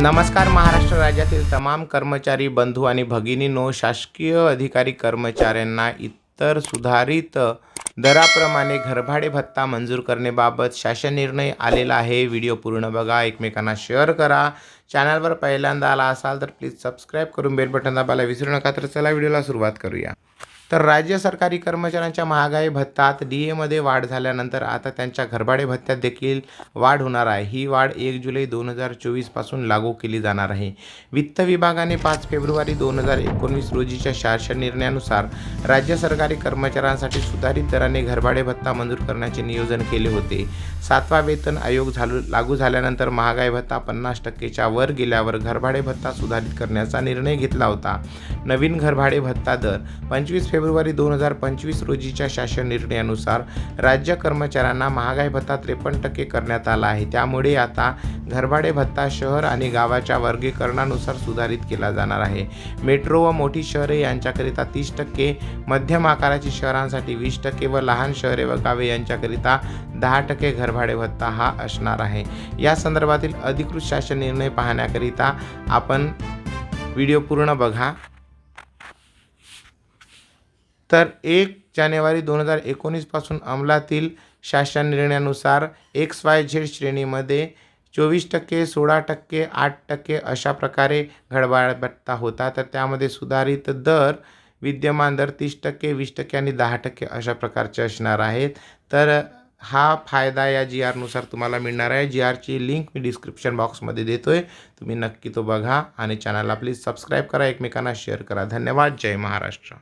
नमस्कार महाराष्ट्र राज्यातील तमाम कर्मचारी बंधू आणि भगिनींनो शासकीय अधिकारी कर्मचाऱ्यांना इतर सुधारित दराप्रमाणे घरभाडे भत्ता मंजूर करण्याबाबत शासन निर्णय आलेला आहे. व्हिडिओ पूर्ण बघा एकमेकांना शेअर करा. चॅनलवर पहिल्यांदा आला असाल तर प्लीज सबस्क्राईब करून बेल बटन दाबायला विसरू नका. तर चला व्हिडिओला सुरुवात करूया. तर राज्य सरकारी कर्मचाऱ्यांच्या महागाई भत्तात डी एमध्ये वाढ झाल्यानंतर आता त्यांच्या घरभाडे भत्त्यात देखील वाढ होणार आहे. ही वाढ एक जुलै दोन हजार चोवीसपासून लागू केली जाणार आहे. वित्त विभागाने पाच फेब्रुवारी दोन हजार एकोणवीस रोजीच्या शासन निर्णयानुसार राज्य सरकारी कर्मचाऱ्यांसाठी सुधारित दराने घरभाडे भत्ता मंजूर करण्याचे नियोजन केले होते. सातवा वेतन आयोग झालू लागू झाल्यानंतर महागाई भत्ता पन्नास टक्केच्या वर गेल्यावर घरभाडे भत्ता सुधारित करण्याचा निर्णय घेतला होता. नवीन घरभाडे भत्ता दर पंचवीस फेब्रुवारी दोन हजार पंचवीस रोजीच्या शासन निर्णयानुसार राज्य कर्मचाऱ्यांना महागाई भत्ता त्रेपन्न टक्के करण्यात आला आहे. त्यामुळे आता घरभाडे भत्ता शहर आणि गावाच्या वर्गीकरणानुसार सुधारित केला जाणार आहे. मेट्रो व मोठी शहरे यांच्याकरिता तीस टक्के मध्यम आकाराची शहरांसाठी वीस टक्के व लहान शहरे व गावे यांच्याकरिता दहा टक्के घरभाडे भत्ता हा असणार आहे. या संदर्भातील अधिकृत शासन निर्णय पाहण्याकरिता आपण व्हिडिओ पूर्ण बघा. तर एक जानेवारी दोन हजार एकोणीसपासून अंमलातील शासन निर्णयानुसार एक्स वाय झेड श्रेणीमध्ये चोवीस टक्के सोळा टक्के आठ टक्के अशा प्रकारे घडबाड भत्ता होता. तर त्यामध्ये सुधारित दर विद्यमान दर तीस टक्के वीस टक्के आणि दहा टक्के अशा प्रकारचे असणार आहेत. तर हा फायदा या जी आरनुसार तुम्हाला मिळणार आहे. जी आरची लिंक मी डिस्क्रिप्शन बॉक्समध्ये देतो आहे तुम्ही नक्की तो बघा आणि चॅनलला प्लीज सबस्क्राईब करा. एकमेकांना शेअर करा. धन्यवाद. जय महाराष्ट्र.